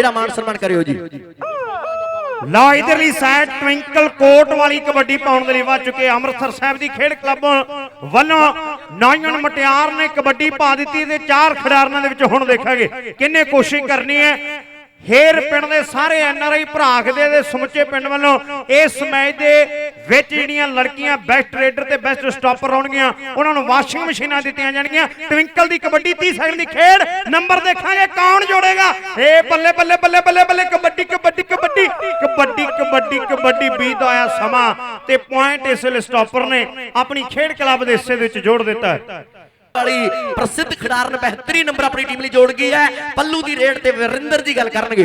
ਜਿਹੜਾ ਮਾਨ ਸਨਮਾਨ ਕਰਿਓ ਜੀ। ਲਓ, ਇਧਰਲੀ ਸਾਈਡ ਟਵਿੰਕਲ ਕੋਟ ਵਾਲੀ ਕਬੱਡੀ ਪਾਉਣ ਦੇ ਲਈ ਵੱਜ ਚੁੱਕੇ ਅੰਮ੍ਰਿਤਸਰ ਸਾਹਿਬ ਦੀ ਖੇਡ ਕਲੱਬ ਵੱਲੋਂ ਨੌਜਵਾਨ ਮਟਿਆਰ ਨੇ ਕਬੱਡੀ ਪਾ ਦਿੱਤੀ ਤੇ ਚਾਰ ਖਿਡਾਰਨਾਂ ਦੇ ਵਿੱਚ ਹੁਣ ਦੇਖਾਂਗੇ ਕਿੰਨੇ ਕੋਸ਼ਿਸ਼ ਕਰਨੀ ਹੈ। ਹੇਰ ਪਿੰਡ ਦੇ ਸਾਰੇ ਐਨਆਰਆਈ ਭਰਾਖਦੇ ਦੇ ਸਮੁੱਚੇ ਪਿੰਡ ਵੱਲੋਂ ਇਸ ਮੈਚ ਦੇ ਵਿੱਚ ਜਿਹੜੀਆਂ ਲੜਕੀਆਂ ਬੈਸਟ ਰੇਡਰ ਤੇ ਬੈਸਟ ਸਟਾਪਰ ਆਉਣਗੀਆਂ, ਉਹਨਾਂ ਨੂੰ ਵਾਸ਼ਿੰਗ ਮਸ਼ੀਨਾਂ ਦਿੱਤੀਆਂ ਜਾਣਗੀਆਂ। ਟਵਿੰਕਲ ਦੀ ਕਬੱਡੀ 30 ਸੈਕਿੰਡ ਦੀ ਖੇਡ ਨੰਬਰ ਦੇਖਾਂਗੇ ਕੌਣ ਜੋੜੇਗਾ। ਏ ਬੱਲੇ ਬੱਲੇ ਬੱਲੇ ਬੱਲੇ ਬੱਲੇ ਕਬੱਡੀ ਕਬੱਡੀ ਕਬੱਡੀ ਕਬੱਡੀ ਕਬੱਡੀ ਕਬੱਡੀ ਬੀਤ ਆਇਆ ਸਮਾਂ ਤੇ ਪੁਆਇੰਟ ਇਸ ਵੇਲੇ ਸਟਾਪਰ ਨੇ ਆਪਣੀ ਖੇਡ ਕਲੱਬ ਦੇ ਹਿੱਸੇ ਦੇ ਵਿੱਚ ਜੋੜ ਦਿੱਤਾ। ਹੈ ਵਾਲੀ ਪ੍ਰਸਿੱਧ ਖਿਡਾਰਨ ਬਿਹਤਰੀਨ ਨੰਬਰ ਆਪਣੀ ਟੀਮ ਲਈ ਜੋੜ ਗਈ ਹੈ। ਪੱਲੂ ਦੀ ਰੇਡ ਤੇ ਵਰਿੰਦਰ ਦੀ ਗੱਲ ਕਰਨਗੇ।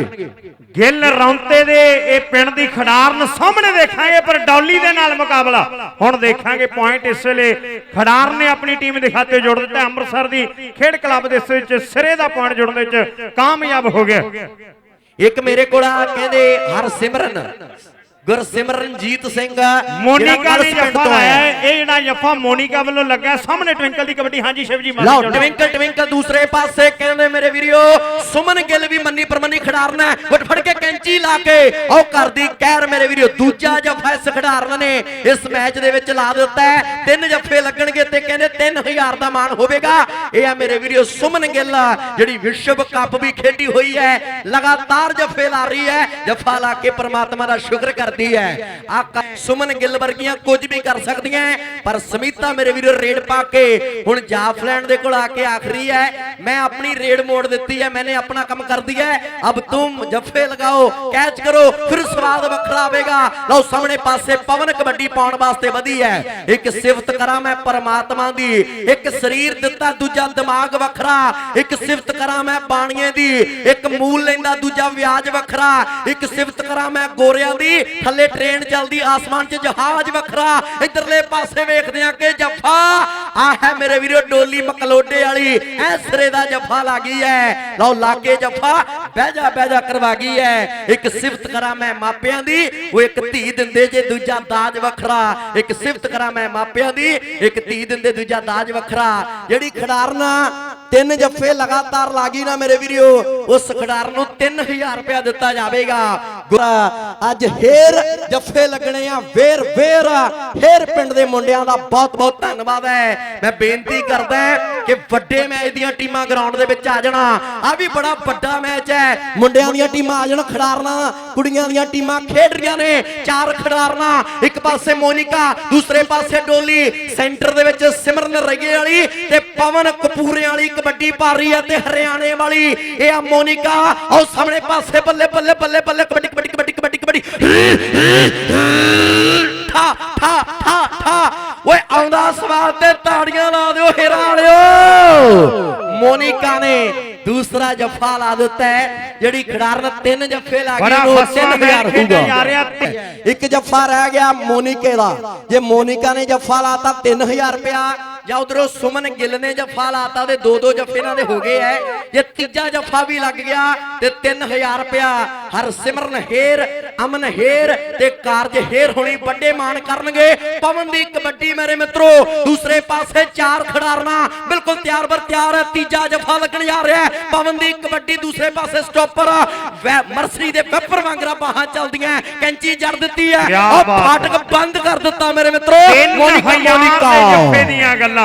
ਗਿੱਲ ਰੌਂਤੇ ਦੇ ਇਹ ਪਿੰਡ ਦੀ ਖਿਡਾਰਨ ਸਾਹਮਣੇ ਦੇਖਾਂਗੇ ਪਰ ਡੌਲੀ ਦੇ ਨਾਲ ਮੁਕਾਬਲਾ। ਹੁਣ ਦੇਖਾਂਗੇ ਪੁਆਇੰਟ ਇਸ ਵੇਲੇ ਖਿਡਾਰਨ ਨੇ ਆਪਣੀ ਟੀਮ ਦੇ ਖਾਤੇ ਜੋੜ ਦਿੱਤਾ। ਅੰਮ੍ਰਿਤਸਰ ਦੀ ਖੇਡ ਕਲੱਬ ਦੇ ਹਿੱਸੇ ਵਿੱਚ ਸਿਰੇ ਦਾ ਪੁਆਇੰਟ ਜੋੜਨ ਦੇ ਵਿੱਚ ਕਾਮਯਾਬ ਹੋ ਗਿਆ। ਇੱਕ ਮੇਰੇ ਕੋਲ ਆ ਕਹਿੰਦੇ ਹਰਸਿਮਰਨ। ਗੁਰਸਿਮਰਨਜੀਤ ਸਿੰਘ ਮੋਨਿਕਾ ਨੇ ਜੱਫਾ ਲਾਇਆ। ਇਹ ਜਿਹੜਾ ਜੱਫਾ ਮੋਨਿਕਾ ਵੱਲੋਂ ਲੱਗਾ। ਸਾਹਮਣੇ ਟਵਿੰਕਲ ਦੀ ਕਬੱਡੀ। ਹਾਂਜੀ ਸ਼ਿਵਜੀ ਮਾਨ ਲਓ। ਟਵਿੰਕਲ ਟਵਿੰਕਲ ਦੂਸਰੇ ਪਾਸੇ ਕਹਿੰਦੇ ਮੇਰੇ ਵੀਰਿਓ ਸੁਮਨ ਗਿੱਲ ਵੀ ਮੰਨੀ ਪਰਮੰਨੀ ਖਿਡਾਰਨ ਫਟ ਫੜ ਕੇ ਕੈਂਚੀ ਲਾ ਕੇ ਉਹ ਕਰਦੀ ਕਹਿਰ ਮੇਰੇ ਵੀਰਿਓ ਦੂਜਾ ਜੱਫਾ ਇਸ ਖਿਡਾਰਨ ਨੇ ਇਸ ਮੈਚ ਦੇ ਵਿੱਚ ਲਾ ਦਿੱਤਾ ਹੈ। ਤਿੰਨ ਜੱਫੇ ਲੱਗਣਗੇ ਤੇ ਕਹਿੰਦੇ 3000 ਦਾ ਮਾਣ ਹੋਵੇਗਾ। ਇਹ ਆ ਮੇਰੇ ਵੀਰਿਓ ਸੁਮਨ ਗਿੱਲ ਜਿਹੜੀ ਵਿਸ਼ਵ ਕੱਪ ਵੀ ਖੇਡੀ ਹੋਈ ਹੈ। ਲਗਾਤਾਰ ਜੱਫੇ ਲਾ ਰਹੀ ਹੈ। ਜੱਫਾ ਲਾ ਕੇ ਪ੍ਰਮਾਤਮਾ ਦਾ ਸ਼ੁਕਰ ਕਰਦੀ ਹੈ। ਆ ਸੁਮਨ ਗਿੱਲ ਵਰਗੀਆਂ ਕੁਝ ਵੀ ਕਰ ਸਕਦੀਆਂ ਪਰ ਸਮੀਤਾ ਮੇਰੇ ਵੀਰੋ ਰੇਡ ਪਾ ਕੇ ਹੁਣ ਜਾਫਲੈਂਡ ਦੇ ਕੋਲ ਆ ਕੇ ਆਖਰੀ ਹੈ ਮੈਂ ਆਪਣੀ ਰੇਡ ਮੋੜ ਦਿੱਤੀ ਹੈ ਮੈਨੇ ਆਪਣਾ ਕੰਮ ਕਰ ਦਿਆ ਅਬ ਤੁਮ ਜੱਫੇ ਲਗਾਓ, ਕੈਚ ਕਰੋ, ਫਿਰ ਸਵਾਦ ਵੱਖਰਾ ਆਵੇਗਾ। ਲਓ ਸਾਹਮਣੇ ਪਾਸੇ ਪਵਨ ਕਬੱਡੀ ਪਾਉਣ ਵਾਸਤੇ ਵਧੀ ਹੈ ਇੱਕ ਸਿਫਤ ਕਰਾਂ ਮੈਂ ਪਰਮਾਤਮਾ ਦੀ, ਇੱਕ ਸਰੀਰ ਦਿੱਤਾ ਦੂਜਾ ਦਿਮਾਗ ਵੱਖਰਾ, ਇੱਕ ਸਿਫਤ ਕਰਾਂ ਮੈਂ ਬਾਣੀਏ ਦੀ, ਇੱਕ ਮੂਲ ਲੈਂਦਾ ਦੂਜਾ ਵਿਆਜ ਵੱਖਰਾ, ਇੱਕ ਸਿਫਤ ਕਰਾਂ ਮੈਂ ਗੋਰਿਆਂ ਦੀ ਥੱਲੇ ਟ੍ਰੇਨ ਚੱਲਦੀ, ਆਸਮਾਨ 'ਚ ਜਹਾਜ਼ ਵੱਖਰਾ। ਇਧਰਲੇ ਪਾਸੇ ਵੇਖਦੇ ਆ ਕਿ ਜੱਫਾ ਆ ਹੈ ਮੇਰੇ ਵੀਰੋ ਡੋਲੀ ਮਕਲੋਡੇ ਵਾਲੀ। ਐ ਸਿਰੇ ਦਾ ਜੱਫਾ ਲੱਗੀ ਐ। ਲਓ, ਲਾਗੇ ਜੱਫਾ, ਬਹਿ ਜਾ ਬਹਿ ਜਾ ਕਰਵਾ ਗਈ ਐ। ਇੱਕ ਸਿਫਤ ਕਰਾਂ ਮੈਂ ਮਾਪਿਆਂ ਦੀ, ਉਹ ਇੱਕ ਧੀ ਦਿੰਦੇ ਜੇ ਦੂਜਾ ਦਾਜ ਵੱਖਰਾ। ਇੱਕ ਸਿਫਤ ਕਰਾਂ ਮੈਂ ਮਾਪਿਆਂ ਦੀ, ਇੱਕ ਧੀ ਦਿੰਦੇ ਦੂਜਾ ਦਾਜ ਵੱਖਰਾ। ਜਿਹੜੀ ਖਿਡਾਰਨਾ ਤਿੰਨ ਜੱਫੇ ਲਗਾਤਾਰ ਲਾਗੀ ਨਾ ਮੇਰੇ ਵੀਰੋ, ਉਸ ਖਿਡਾਰ ਨੂੰ 3000 ਰੁਪਇਆ ਦਿੱਤਾ ਜਾਵੇਗਾ। ਗੁਰਾ। ਅੱਜ ਹੇਰ ਜੱਫੇ ਲੱਗਣੇ ਆ, ਵੇਰ ਵੇਰ ਹੇਰ ਪਿੰਡ ਦੇ ਮੁੰਡਿਆਂ ਦਾ ਬਹੁਤ ਬਹੁਤ ਧੰਨਵਾਦ ਹੈ। ਮੈਂ ਬੇਨਤੀ ਕਰਦਾ ਕਿ ਵੱਡੇ ਮੈਚ ਦੀਆਂ ਟੀਮਾਂ ਗਰਾਊਂਡ ਦੇ ਵਿੱਚ ਆ ਜਾਣਾ। ਆ ਵੀ ਬੜਾ ਵੱਡਾ ਮੈਚ ਹੈ। ਮੁੰਡਿਆਂ ਦੀਆਂ ਟੀਮਾਂ ਆ ਜਾਣ, ਖਿਡਾਰਨਾ। ਕੁੜੀਆਂ ਦੀਆਂ ਟੀਮਾਂ ਖੇਡ ਰਹੀਆਂ ਨੇ। ਚਾਰ ਖਿਡਾਰਨਾ। ਇੱਕ ਪਾਸੇ ਮੋਨਿਕਾ, ਦੂਸਰੇ ਪਾਸੇ ਡੋਲੀ। ਸੈਂਟਰ ਦੇ ਵਿੱਚ ਸਿਮਰਨ ਰਈਏ ਵਾਲੀ ਤੇ ਪਵਨ ਕਪੂਰੇ ਵਾਲੀ ਕਬੱਡੀ ਪਾ ਰਹੀ ਹੈ ਤੇ ਹਰਿਆਣੇ ਵਾਲੀ। ਇਹ ਆ ਮੋਨਿਕਾ। ਉਹ ਸਾਹਮਣੇ ਪਾਸੇ ਬੱਲੇ ਬੱਲੇ ਬੱਲੇ ਬੱਲੇ, ਕਬੱਡੀ ਕਬੱਡੀ ਕਬੱਡੀ ਕਬੱਡੀ ਕਬੱਡੀ। ਠਾ ਠਾ ਠਾ ਠਾ। ਓਏ ਆਉਂਦਾ ਸਵਾਲ ਤੇ ਤਾੜੀਆਂ ਲਾ ਦਿਓ, ਹੀਰਾ ਮੋਨਿਕਾ ਨੇ ਦੂਸਰਾ ਜੱਫਾ ਲਾ ਦਿੱਤਾ ਹੈ ਜਿਹੜੀ ਖਿਡਾਰਨ ਤਿੰਨ ਜੱਫੇ ਲਾ ਬੜਾ ਗਈ ਉਹ ਫਸਵਾ 3000 ਮੈਚ ਖੇਡਿਆ ਹੋਊਗਾ। ਇੱਕ ਜੱਫਾ ਰਹਿ ਗਿਆ ਮੋਨਿਕੇ ਦਾ। ਜੇ ਮੋਨਿਕਾ ਨੇ ਜੱਫਾ ਲਾਤਾ 3000 ਰੁਪਇਆ ਜਾਂ ਉਧਰੋਂ ਸੁਮਨ ਗਿੱਲ ਨੇ ਜੱਫਾ ਲਾਤਾ ਤੇ ਦੋ ਦੋ ਜੱਫੇ ਇਹਨਾਂ ਦੇ ਹੋ ਗਏ ਐ। ਜੇ ਤੀਜਾ ਜੱਫਾ ਵੀ ਲੱਗ ਗਿਆ ਤੇ 3000 ਰੁਪਇਆ ਹਰ ਸਿਮਰਨ ਹੇਰ ਅਮਨ ਹੇਰ ਤੇ ਕਾਰਜ ਹੇਰ ਹੋਣੀ ਵੱਡੇ ਮਾਣ ਕਰਨਗੇ। ਪਵਨ ਦੀ ਕਬੱਡੀ ਮੇਰੇ ਮਿੱਤਰੋ ਦੂਸਰੇ ਪਾਸੇ ਚਾਰ ਖਿਡਾਰਨਾ ਬਿਲਕੁਲ ਤਿਆਰ ਬਰ ਤਿਆਰ ਹੈ ਤੀਜਾ ਜੱਫਾ ਲੱਗਣ ਜਾ ਰਿਹਾ ਹੈ ਪਵਨ ਦੀ ਕਬੱਡੀ ਦੂਸਰੇ ਪਾਸੇ ਸਟਾਪਰ ਮਰਸਰੀ ਦੇ ਪੈਪਰ ਵਾਂਗਰਾ ਬਾਹਾਂ ਚੱਲਦੀਆਂ ਕੈਂਚੀ ਜੜ ਦਿੱਤੀ ਹੈ ਉਹ। ਫਾਟਕ ਬੰਦ ਕਰ ਦਿੱਤਾ ਮੇਰੇ ਮਿੱਤਰੋ। ਮੋਨਿਕਾ ਦੇ ਜੱਫੇ ਮੋਨਿਕਾ ਦੀਆਂ ਗੱਲਾਂ।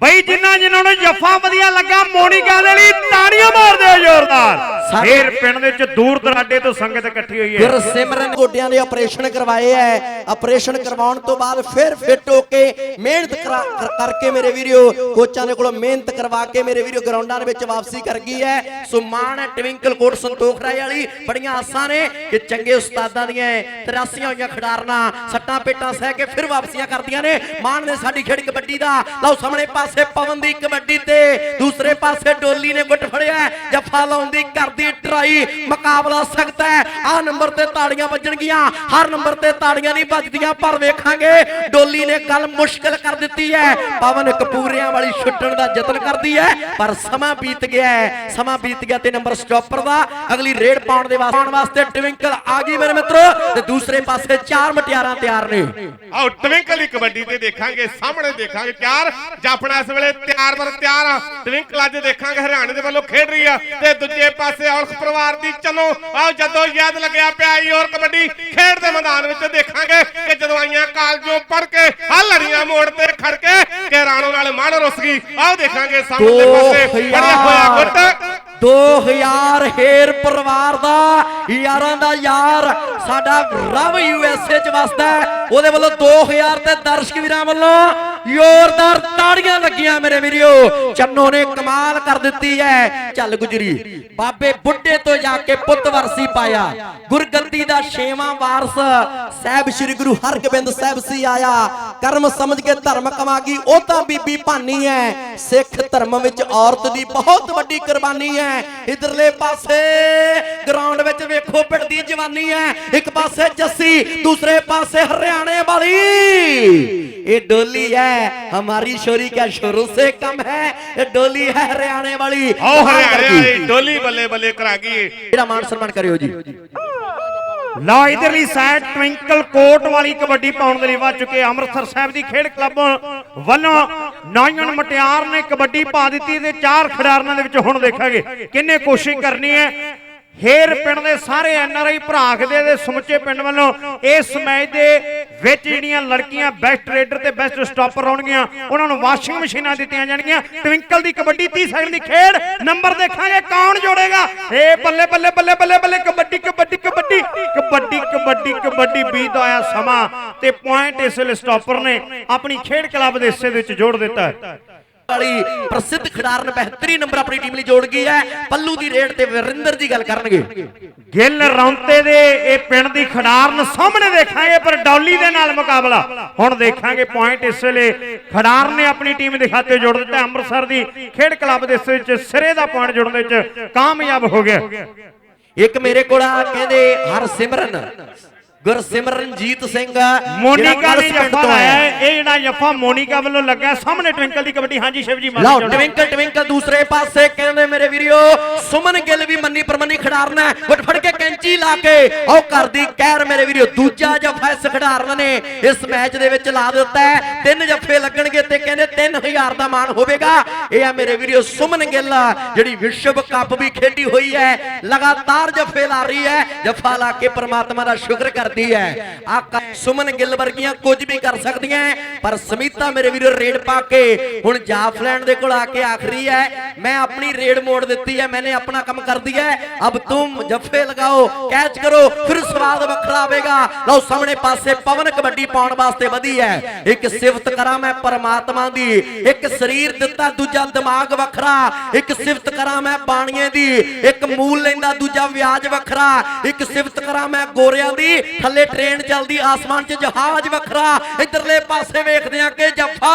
ਬਈ ਜਿੰਨਾ ਜਿਨ੍ਹਾਂ ਨੂੰ ਜੱਫਾ ਵਧੀਆ ਲੱਗਾ ਮੋਨਿਕਾ ਦੇ ਲਈ ਤਾੜੀਆਂ ਮਾਰਦੇ ਜ਼ੋਰਦਾਰ। ਫੇਰ ਪਿੰਡ ਦੇ ਵਿੱਚ ਦੂਰ ਦਰਾਡੇ ਤੋਂ ਸੰਗਤ ਇਕੱਠੀ ਹੋਈ ਹੈ। ਗੁਰਸਿਮਰਨ ਗੋਡਿਆਂ ਦੇ ਆਪਰੇਸ਼ਨ ਕਰਵਾਏ ਐ ਆਪਰੇਸ਼ਨ ਕਰਵਾਉਣ ਤੋਂ ਬਾਅਦ ਫਿਰ ਫਿੱਟ ਹੋ ਕੇ ਮਿਹਨਤ ਕਰਾ- ਕਰ- ਕਰਕੇ ਮੇਰੇ ਵੀਰਿਓ ਕੋਚਾਂ ਦੇ ਕੋਲੋਂ ਮਿਹਨਤ ਕਰਵਾ ਕੇ ਮੇਰੇ ਵੀਰਿਓ ਗਰਾਊਂਡਾਂ ਦੇ ਵਿੱਚ ਵਾਪਸੀ ਕਰ ਗਈ ਐ ਸੋ ਮਾਣ ਹੈ ਟਵਿੰਕਲ ਕੋਟ ਸੰਤੋਖ ਰਾਏ ਵਾਲੀ ਬੜੀਆਂ ਆਸਾਂ ਨੇ ਕਿ ਚੰਗੇ ਉਸਤਾਦਾਂ ਦੀਆਂ 83 ਹੋਈਆਂ ਖਿਡਾਰਨਾਂ ਸੱਟਾਂ ਪੇਟਾਂ ਸਹਿ ਕੇ ਫਿਰ ਵਾਪਸੀਆਂ ਕਰਦੀਆਂ ਨੇ। ਮਾਣ ਨੇ ਸਾਡੀ ਖੇਡ ਕਬੱਡੀ ਦਾ ਲਓ ਸਾਹਮਣੇ ਪਾਸੇ ਪਵਨ ਦੀ ਕਬੱਡੀ ਤੇ ਦੂਸਰੇ ਪਾਸੇ ਡੋਲੀ ਨੇ ਗੁੱਟ ਫੜਿਆ ਜੱਫਾ ਲਾਉਣ ਦੀ ਟਰਾਈ ਮੁਕਾਬਲਾ ਸਖਤ ਹੈ। ਆ ਨੰਬਰ ਤੇ ਤਾੜੀਆਂ ਵੱਜਣਗੀਆਂ। ਹਰ ਨੰਬਰ ਤੇ ਤਾੜੀਆਂ ਨਹੀਂ ਵੱਜਦੀਆਂ, ਪਰ ਵੇਖਾਂਗੇ। ਡੋਲੀ ਨੇ ਗੱਲ ਮੁਸ਼ਕਲ ਕਰ ਦਿੱਤੀ ਹੈ। ਪਵਨ ਕਪੂਰਿਆਂ ਵਾਲੀ ਛੁੱਟਣ ਦਾ ਯਤਨ ਕਰਦੀ ਹੈ। ਪਰ ਸਮਾਂ ਬੀਤ ਗਿਆ ਹੈ। ਸਮਾਂ ਬੀਤ ਗਿਆ ਤੇ ਨੰਬਰ ਸਟਾਪਰ ਦਾ। ਅਗਲੀ ਰੇਡ ਪਾਉਣ ਦੇ ਵਾਸਤੇ ਟਵਿੰਕਲ ਆ ਗਈ ਮੇਰੇ ਮਿੱਤਰੋ। ਤੇ ਦੂਸਰੇ ਪਾਸੇ ਚਾਰ ਮਟਿਆਰਾਂ ਤਿਆਰ ਨੇ। ਆਓ, ਟਵਿੰਕਲ ਦੀ ਕਬੱਡੀ ਤੇ ਦੇਖਾਂਗੇ। ਸਾਹਮਣੇ ਦੇਖਾਂਗੇ ਚਾਰ। ਜਾਫਣਾ ਇਸ ਵੇਲੇ ਤਿਆਰ ਬਰ ਤਿਆਰ। ਟਵਿੰਕਲ ਅੱਜ ਦੇਖਾਂਗੇ ਹਰਿਆਣੇ ਦੇ ਵੱਲੋਂ ਖੇਡ ਰਹੀ ਆ। ਤੇ ਦੂਜੇ ਪਾਸੇ ਦੇ ਔਲਖ ਪਰਿਵਾਰ ਦੀ ਚਲੋ। ਆਓ ਜਦੋਂ ਯਾਦ ਲੱਗਿਆ ਪਿਆ ਈ ਔਰ ਕਬੱਡੀ ਖੇਡ ਦੇ ਮੈਦਾਨ ਵਿੱਚ ਦੇਖਾਂਗੇ ਕਿ ਜਦੋਂ ਆਈਆਂ ਕਾਲਜੋਂ ਪੜ ਕੇ ਆ ਲੜੀਆਂ ਮੋੜ ਤੇ ਖੜ ਕੇ ਕਿ ਰਾਣੋ ਨਾਲ ਮਨ ਰੁੱਸ ਗਈ। ਆਓ ਦੇਖਾਂਗੇ ਸਾਹਮਣੇ ਪਾਸੇ ਫੜਿਆ ਹੋਇਆ ਗੁੱਟ। 2000 ਹੇਰ ਪਰਿਵਾਰ ਦਾ ਯਾਰਾਂ ਦਾ ਯਾਰ ਸਾਡਾ ਰਵ ਯੂਐਸਏ ਚ ਵਸਦਾ। ਉਹਦੇ ਵੱਲੋਂ 2000 ਤੇ ਦਰਸ਼ਕ ਵੀਰਾਂ ਵੱਲੋਂ ਜ਼ੋਰਦਾਰ ਤਾੜੀਆਂ ਲੱਗੀਆਂ ਮੇਰੇ ਵੀਰਿਓ। ਚੰਨੋ ਨੇ ਕਮਾਲ ਕਰ ਦਿੱਤੀ ਹੈ ਚੱਲ ਗੁਜਰੀ। ਬਾਬੇ ਬੁੱਢੇ ਤੋਂ ਜਾ ਕੇ ਪੁੱਤ ਵਰਸੀ ਪਾਇਆ। ਗੁਰਗੱਦੀ ਦਾ ਛੇਵਾਂ ਵਾਰਸ। ਸਾਹਿਬ ਸ੍ਰੀ ਗੁਰੂ ਹਰਗੋਬਿੰਦ ਸਾਹਿਬ ਸੀ ਆਇਆ। ਕਰਮ ਸਮਝ ਕੇ ਧਰਮ ਕਮਾਗੀ, ਉਹ ਤਾਂ ਬੀਬੀ ਭਾਨੀ ਹੈ ਸਿੱਖ ਧਰਮ ਵਿੱਚ ਔਰਤ ਦੀ ਬਹੁਤ ਵੱਡੀ ਕੁਰਬਾਨੀ ਹੈ ਇਧਰਲੇ ਪਾਸੇ ਗਰਾਊਂਡ ਵਿੱਚ ਵੇਖੋ ਪਿੰਡ ਦੀ ਜਵਾਨੀ ਹੈ। ਇੱਕ ਪਾਸੇ ਜੱਸੀ ਦੂਸਰੇ ਪਾਸੇ ਹਰਿਆਣੇ ਵਾਲੀ। ਇਹ ਡੋਲੀ ਹੈ ਹਮਾਰੀ ਸ਼ੋਰੀ ਕਾ ਸ਼ੁਰੂ ਸੇ ਕਮ ਹੈ। ਇਹ ਡੋਲੀ ਹੈ ਹਰਿਆਣੇ ਵਾਲੀ। ਆਓ ਹਰਿਆਣੇ ਵਾਲੀ ਡੋਲੀ ਬੱਲੇ ਬੱਲੇ ਕਰਾ ਜਿਹੜਾ ਮਾਨ ਸਨਮਾਨ ਕਰਿਓ ਜੀ। ਲਾ ਇਧਰਲੀ ਸਾਈਡ ਟਵਿੰਕਲ ਕੋਟ ਵਾਲੀ ਕਬੱਡੀ ਪਾਉਣ ਦੇ ਲਈ ਵੱਜ ਚੁੱਕੇ ਅੰਮ੍ਰਿਤਸਰ ਸਾਹਿਬ ਦੀ ਖੇਡ ਕਲੱਬ ਵੱਲੋਂ ਨਾਇਣ ਮਟਿਆਰ ਨੇ ਕਬੱਡੀ ਪਾ ਦਿੱਤੀ ਤੇ ਚਾਰ ਖਿਡਾਰੀਆਂ ਦੇ ਵਿੱਚ ਹੁਣ ਦੇਖਾਂਗੇ ਕਿੰਨੇ ਕੋਸ਼ਿਸ਼ ਕਰਨੀ ਹੈ। ਹੇਰ ਪਿੰਡ ਦੇ ਸਾਰੇ ਐਨਆਰਆਈ ਭਰਾ ਦੇ ਦੇ ਸਮੁੱਚੇ ਪਿੰਡ ਵੱਲੋਂ ਇਸ ਮੈਚ ਦੇ ਵਿੱਚ ਜਿਹੜੀਆਂ ਲੜਕੀਆਂ ਬੈਸਟ ਰੇਡਰ ਤੇ ਬੈਸਟ ਸਟਾਪਰ ਹੋਣਗੀਆਂ, ਉਹਨਾਂ ਨੂੰ ਵਾਸ਼ਿੰਗ ਮਸ਼ੀਨਾਂ ਦਿੱਤੀਆਂ ਜਾਣਗੀਆਂ। ਟਵਿੰਕਲ ਦੀ ਕਬੱਡੀ 30 ਸੈਕਿੰਡ ਦੀ ਖੇਡ ਨੰਬਰ ਦੇਖਾਂਗੇ ਕੌਣ ਜੋੜੇਗਾ। ਏ ਬੱਲੇ ਬੱਲੇ ਬੱਲੇ ਬੱਲੇ ਬੱਲੇ, ਕਬੱਡੀ ਕਬੱਡੀ ਕਬੱਡੀ ਕਬੱਡੀ ਕਬੱਡੀ ਕਬੱਡੀ ਬੀਤ ਆਇਆ ਸਮਾਂ ਤੇ ਪੁਆਇੰਟ ਇਸ ਵੇਲੇ ਸਟਾਪਰ ਨੇ ਆਪਣੀ ਖੇਡ ਕਲੱਬ ਦੇ ਹਿੱਸੇ ਦੇ ਵਿੱਚ ਜੋੜ ਦਿੱਤਾ ਵਾਲੀ ਪ੍ਰਸਿੱਧ ਖਿਡਾਰਨ ਬਿਹਤਰੀਨ ਨੰਬਰ ਆਪਣੀ ਟੀਮ ਲਈ ਜੋੜ ਗਈ ਹੈ। ਪੱਲੂ ਦੀ ਰੇਡ ਤੇ ਵਰਿੰਦਰ ਦੀ ਗੱਲ ਕਰਨਗੇ। ਗਿੱਲ ਰੌਂਤੇ ਦੇ ਇਹ ਪਿੰਡ ਦੀ ਖਿਡਾਰਨ ਸਾਹਮਣੇ ਦੇਖਾਂਗੇ ਪਰ ਡੌਲੀ ਦੇ ਨਾਲ ਮੁਕਾਬਲਾ। ਹੁਣ ਦੇਖਾਂਗੇ ਪੁਆਇੰਟ ਇਸ ਵੇਲੇ। ਖਿਡਾਰਨ ਨੇ ਆਪਣੀ ਟੀਮ ਦੇ ਖਾਤੇ ਜੋੜ ਦਿੱਤਾ। ਅੰਮ੍ਰਿਤਸਰ ਦੀ ਖੇਡ ਕਲੱਬ ਦੇ ਵਿੱਚ ਸਿਰੇ ਦਾ ਪੁਆਇੰਟ ਜੋੜਨ ਦੇ ਵਿੱਚ ਕਾਮਯਾਬ ਹੋ ਗਿਆ। ਇੱਕ ਮੇਰੇ ਕੋਲ ਆ ਕਹਿੰਦੇ ਹਰਸਿਮਰਨ। ਗੁਰਸਿਮਰਨਜੀਤ ਸਿੰਘ ਮੋਨਿਕਾ ਨੇ ਜੱਫਾ ਲਾਇਆ। ਇਹ ਜਿਹੜਾ ਜੱਫਾ ਮੋਨਿਕਾ ਵੱਲੋਂ ਲੱਗਾ। ਸਾਹਮਣੇ ਟਵਿੰਕਲ ਦੀ ਕਬੱਡੀ। ਹਾਂਜੀ ਸ਼ਿਵਜੀ ਮਾਨ ਲਓ ਜੀ ਟਵਿੰਕਲ ਟਵਿੰਕਲ ਦੂਸਰੇ ਪਾਸੇ ਕਹਿੰਦੇ ਮੇਰੇ ਵੀਰਿਓ ਸੁਮਨ ਗਿੱਲ ਵੀ ਮੰਨੀ ਪਰਮੰਨੀ ਖਿਡਾਰਨ ਉੱਠ ਫੜ ਕੇ ਕੈਂਚੀ ਲਾ ਕੇ ਉਹ ਕਰਦੀ ਕਹਿਰ ਮੇਰੇ ਵੀਰਿਓ ਦੂਜਾ ਜੱਫਾ ਇਸ ਖਿਡਾਰਨ ਨੇ। ਇਸ ਮੈਚ ਦੇ ਵਿੱਚ ਲਾ ਦਿੱਤਾ ਹੈ। ਤਿੰਨ ਜੱਫੇ ਲੱਗਣਗੇ ਤੇ ਕਹਿੰਦੇ 3000 ਦਾ ਮਾਣ ਹੋਵੇਗਾ। ਇਹ ਆ ਮੇਰੇ ਵੀਰਿਓ ਸੁਮਨ ਗਿੱਲ ਜਿਹੜੀ ਵਿਸ਼ਵ ਕੱਪ ਵੀ ਖੇਡੀ ਹੋਈ ਹੈ। ਲਗਾਤਾਰ ਜੱਫੇ ਲਾ ਰਹੀ ਹੈ। ਜੱਫਾ ਲਾ ਕੇ ਪ੍ਰਮਾਤਮਾ ਦਾ ਸ਼ੁਕਰ ਕਰਦੀ ਹੈ। ਆ ਸੁਮਨ ਗਿੱਲ ਵਰਗੀਆਂ ਕੁਝ ਵੀ ਕਰ ਸਕਦੀਆਂ ਪਰ ਸਮੀਤਾ ਮੇਰੇ ਵੀਰੋ ਰੇਡ ਪਾ ਕੇ ਹੁਣ ਜਾਫਲੈਂਡ ਦੇ ਕੋਲ ਆ ਕੇ ਆਖਰੀ ਹੈ, ਮੈਂ ਆਪਣੀ ਰੇਡ ਮੋੜ ਦਿੱਤੀ ਹੈ, ਮੈਨੇ ਆਪਣਾ ਕੰਮ ਕਰ ਦਿਆ ਅਬ ਤੁਮ ਜੱਫੇ ਲਗਾਓ, ਕੈਚ ਕਰੋ, ਫਿਰ ਸਵਾਦ ਵੱਖਰਾ ਆਵੇਗਾ। ਲਓ ਸਾਹਮਣੇ ਪਾਸੇ ਪਵਨ ਕਬੱਡੀ ਪਾਉਣ ਵਾਸਤੇ ਵਧੀ ਹੈ। ਇੱਕ ਸਿਫਤ ਕਰਾਂ ਮੈਂ ਪਰਮਾਤਮਾ ਦੀ, ਇੱਕ ਸਰੀਰ ਦਿੱਤਾ ਦੂਜਾ ਦਿਮਾਗ ਵੱਖਰਾ, ਇੱਕ ਸਿਫਤ ਕਰਾਂ ਮੈਂ ਬਾਣੀਏ ਦੀ, ਇੱਕ ਮੂਲ ਲੈਂਦਾ ਦੂਜਾ ਵਿਆਜ ਵੱਖਰਾ, ਇੱਕ ਸਿਫਤ ਕਰਾਂ ਮੈਂ ਗੋਰਿਆਂ ਦੀ ਥੱਲੇ ਟ੍ਰੇਨ ਚੱਲਦੀ, ਆਸਮਾਨ 'ਚ ਜਹਾਜ਼ ਵੱਖਰਾ। ਇਧਰਲੇ ਪਾਸੇ ਵੇਖਦੇ ਆ ਕਿ ਜੱਫਾ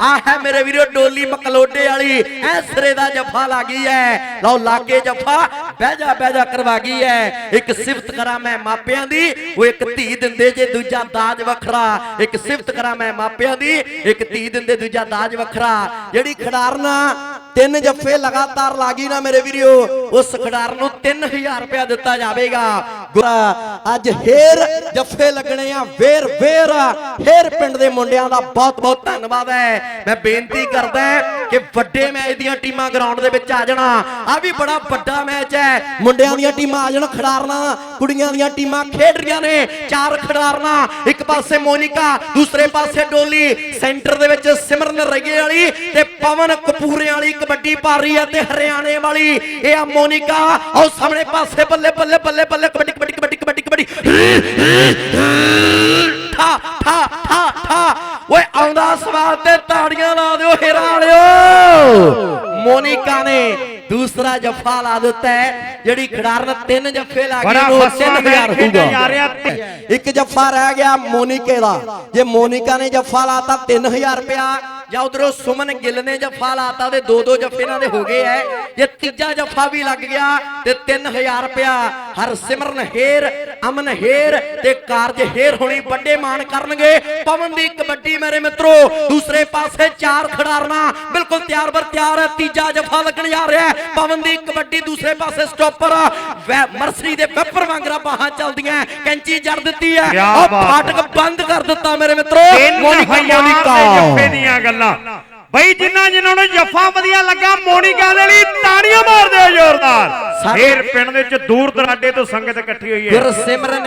ਆ ਹੈ ਮੇਰੇ ਵੀਰੋ ਡੋਲੀ ਮਕਲੋਡੇ ਵਾਲੀ। ਐ ਸਿਰੇ ਦਾ ਜੱਫਾ ਲੱਗੀ ਐ। ਲਓ, ਲਾਗੇ ਜੱਫਾ, ਬਹਿ ਜਾ ਬਹਿ ਜਾ ਕਰਵਾ ਗਈ ਐ। ਇੱਕ ਸਿਫਤ ਕਰਾਂ ਮੈਂ ਮਾਪਿਆਂ ਦੀ, ਉਹ ਇੱਕ ਧੀ ਦਿੰਦੇ ਜੇ ਦੂਜਾ ਦਾਜ ਵੱਖਰਾ। ਇੱਕ ਸਿਫਤ ਕਰਾਂ ਮੈਂ ਮਾਪਿਆਂ ਦੀ, ਇੱਕ ਧੀ ਦਿੰਦੇ ਦੂਜਾ ਦਾਜ ਵੱਖਰਾ। ਜਿਹੜੀ ਖਿਡਾਰਨਾ ਤਿੰਨ ਜੱਫੇ ਲਗਾਤਾਰ ਲਾਗੀ ਨਾ ਮੇਰੇ ਵੀਰਿਓ, ਉਸ ਖਿਡਾਰ ਨੂੰ 3000 ਰੁਪਇਆ ਦਿੱਤਾ ਜਾਵੇਗਾ। ਗੁਰਾ, ਅੱਜ ਹੇਰ ਜੱਫੇ ਲੱਗਣੇ ਆ ਵੇਰ ਵੇਰ ਹੇਰ ਪਿੰਡ ਦੇ ਮੁੰਡਿਆਂ ਦਾ ਬਹੁਤ ਬਹੁਤ ਧੰਨਵਾਦ ਹੈ। ਮੈਂ ਬੇਨਤੀ ਕਰਦਾ ਕਿ ਵੱਡੇ ਮੈਚ ਦੀਆਂ ਟੀਮਾਂ ਗਰਾਊਂਡ ਦੇ ਵਿੱਚ ਆ ਜਾਣਾ। ਆ ਵੀ ਬੜਾ ਵੱਡਾ ਮੈਚ ਹੈ। ਮੁੰਡਿਆਂ ਦੀਆਂ ਟੀਮਾਂ ਆ ਜਾਣ, ਖਿਡਾਰਨਾ। ਕੁੜੀਆਂ ਦੀਆਂ ਟੀਮਾਂ ਖੇਡ ਰਹੀਆਂ ਨੇ। ਚਾਰ ਖਿਡਾਰਨਾ। ਇੱਕ ਪਾਸੇ ਮੋਨਿਕਾ, ਦੂਸਰੇ ਪਾਸੇ ਡੋਲੀ। ਸੈਂਟਰ ਦੇ ਵਿੱਚ ਸਿਮਰਨ ਰਈਏ ਵਾਲੀ ਤੇ ਪਵਨ ਕਪੂਰੇ ਵਾਲੀ ਕਬੱਡੀ ਪਾ ਰਹੀ ਹੈ ਤੇ ਹਰਿਆਣੇ ਵਾਲੀ। ਇਹ ਆ ਮੋਨਿਕਾ। ਉਹ ਸਾਹਮਣੇ ਪਾਸੇ ਬੱਲੇ ਬੱਲੇ ਬੱਲੇ ਬੱਲੇ ਕਬੱਡੀ ਕਬੱਡੀ ਕਬੱਡੀ ਕਬੱਡੀ ਕਬੱਡੀ। ਠਾ ਠਾ ਠਾ ਠਾ। ਓਏ ਆਉਂਦਾ ਸਵਾਦ ਤੇ ਤਾੜੀਆਂ ਲਾ ਦਿਓ ਹੀਰਾ ਵਾਲਿਓ। ਮੋਨਿਕਾ ਨੇ ਦੂਸਰਾ ਜੱਫਾ ਲਾ ਦਿੱਤਾ ਹੈ ਜਿਹੜੀ ਖਿਡਾਰਨ ਤਿੰਨ ਜੱਫੇ ਲਾ ਬੜਾ ਉਹ ਫਸਵਾ 3000 ਮੈਚ ਖੇਡਿਆ ਜਾ ਹੋਊਗਾ ਇੱਕ ਜੱਫਾ ਰਹਿ ਗਿਆ ਮੋਨਿਕੇ ਦਾ। ਜੇ ਮੋਨਿਕਾ ਨੇ ਜੱਫਾ ਲਾਤਾ 3000 ਰੁਪਇਆ ਜਾਂ ਉਧਰੋਂ ਸੁਮਨ ਗਿੱਲ ਨੇ ਜੱਫਾ ਲਾਤਾ ਤੇ ਦੋ ਦੋ ਜੱਫੇ ਇਹਨਾਂ ਦੇ ਹੋ ਗਏ ਐ। ਜੇ ਤੀਜਾ ਜੱਫਾ ਵੀ ਲੱਗ ਗਿਆ ਤੇ 3000 ਰੁਪਇਆ ਹਰਸਿਮਰਨ ਹੇਰ ਅਮਨ ਹੇਰ ਤੇ ਕਾਰਜ ਹੇਰ ਹੋਣੀ ਵੱਡੇ ਮਾਣ ਕਰਨਗੇ। ਪਵਨ ਦੀ ਕਬੱਡੀ ਮੇਰੇ ਮਿੱਤਰੋ ਦੂਸਰੇ ਪਾਸੇ ਚਾਰ ਖਿਡਾਰਨਾ ਬਿਲਕੁਲ ਤਿਆਰ ਬਰ ਤਿਆਰ ਹੈ ਤੀਜਾ ਜੱਫਾ ਲੱਗਣ ਜਾ ਰਿਹਾ ਹੈ ਪਵਨ ਦੀ ਕਬੱਡੀ ਦੂਸਰੇ ਪਾਸੇ ਸਟਾਪਰ ਮਰਸਰੀ ਦੇ ਵੈਪਰ ਵਾਂਗਰਾ ਬਾਹਾਂ ਚੱਲਦੀਆਂ ਕੈਂਚੀ ਜੜ ਦਿੱਤੀ ਹੈ ਉਹ। ਫਾਟਕ ਬੰਦ ਕਰ ਦਿੱਤਾ ਮੇਰੇ ਮਿੱਤਰੋ। ਮੋਨਿਕਾ। ਜੱਫੇ ਦੀਆਂ ਗੱਲਾਂ ਬਈ ਜਿਨ੍ਹਾਂ ਜਿਨ੍ਹਾਂ ਨੂੰ ਜੱਫਾ ਵਧੀਆ ਲੱਗਾ ਮੋਨਿਕਾ ਦੇ ਲਈ ਤਾੜੀਆਂ ਮਾਰਦੇ ਜ਼ੋਰਦਾਰ। ਫੇਰ ਪਿੰਡ ਦੇ ਵਿੱਚ ਦੂਰ ਦਰਾਡੇ ਤੋਂ ਸੰਗਤ ਇਕੱਠੀ ਹੋਈ ਹੈ। ਗੁਰਸਿਮਰਨ